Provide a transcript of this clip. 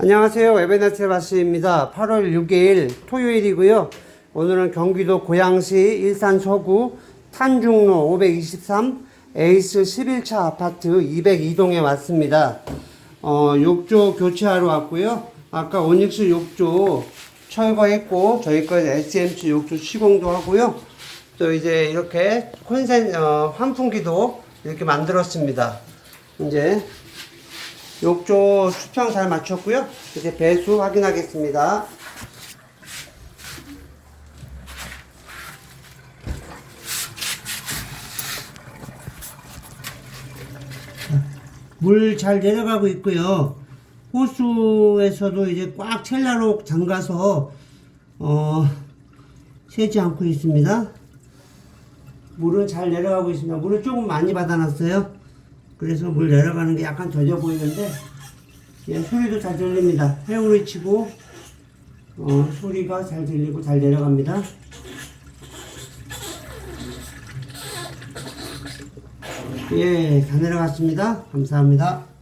안녕하세요. 에베네트 바스입니다. 8월 6일 토요일이고요. 오늘은 경기도 고양시 일산 서구 탄중로 523 에이스 11차 아파트 202동에 왔습니다. 어, 욕조 교체하러 왔고요. 아까 오닉스 욕조 철거했고 저희 거 SMC 욕조 시공도 하고요. 또 이제 이렇게 콘센 어, 환풍기도 이렇게 만들었습니다. 이제 욕조 수평 잘 맞췄고요. 이제 배수 확인하겠습니다. 물 잘 내려가고 있고요. 호수에서도 이제 꽉 첼라로 잠가서 어, 새지 않고 있습니다. 물은 잘 내려가고 있습니다. 물을 조금 많이 받아놨어요. 그래서 물 내려가는 게 약간 젖어 보이는데 예, 소리도 잘 들립니다. 회오리 치고 어, 소리가 잘 들리고 잘 내려갑니다. 예, 다 내려갔습니다. 감사합니다.